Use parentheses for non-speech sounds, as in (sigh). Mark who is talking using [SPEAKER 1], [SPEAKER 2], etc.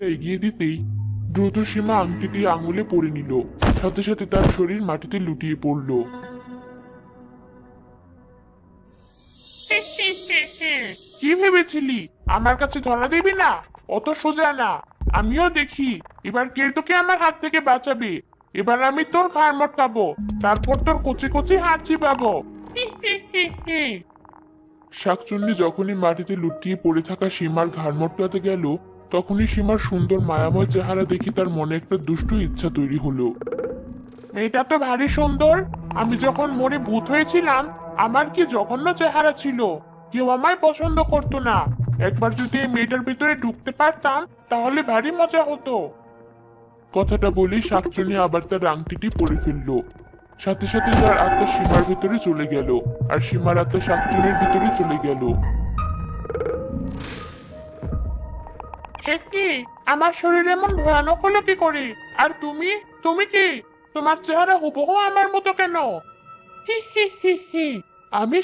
[SPEAKER 1] এগিয়ে দিতেই দ্রুত সীমা আংটিটি আঙুলে পরে নিল। সাথে সাথে তার শরীর মাটিতে লুটিয়ে পড়ল। (laughs) কি ভেবেছিলি? আমার কাছে ধরা দিবি না? অত সোজা না। আমিও দেখি। এবার কে তোকে আমার হাত থেকে বাঁচাবে? এবার আমি তোর ঘাড় মটকাবো। তারপর তোর কচি কচি হাত চিবাবো। (laughs) শাকচুন্নি যখনই মাটিতে লুটিয়ে পড়ে থাকা সীমার ঘাড় মটকাতে গেল তখনই সীমার সুন্দর মায়াময় চেহারা দেখি তার মনে একটা দুষ্টু ইচ্ছা তৈরি হলো। মেয়েটা তো ভারী সুন্দর। আমি যখন মরে ভূত হয়েছিলাম, আমার কি জঘন্য চেহারা ছিল? কেউ আমায় পছন্দ করতো না। একবার যদি এই মেয়েটার ভিতরে ঢুকতে পারতাম, তাহলে ভারী মজা হতো। কথাটা বলেই শাকচুনি আবার তার আংটিটি পরে ফেলল। সাথে সাথে তার আত্মা সীমার ভিতরে চলে গেল, আর সীমার আত্মা শাকচুনির ভিতরে চলে গেল। কি? আমার শরীর এমন ভয়ানক হলো কি করে? আর তুমি? তুমি কি? তোমার চেহারা হুবহু আমার মতো কেন? হি হি হি হি। আমি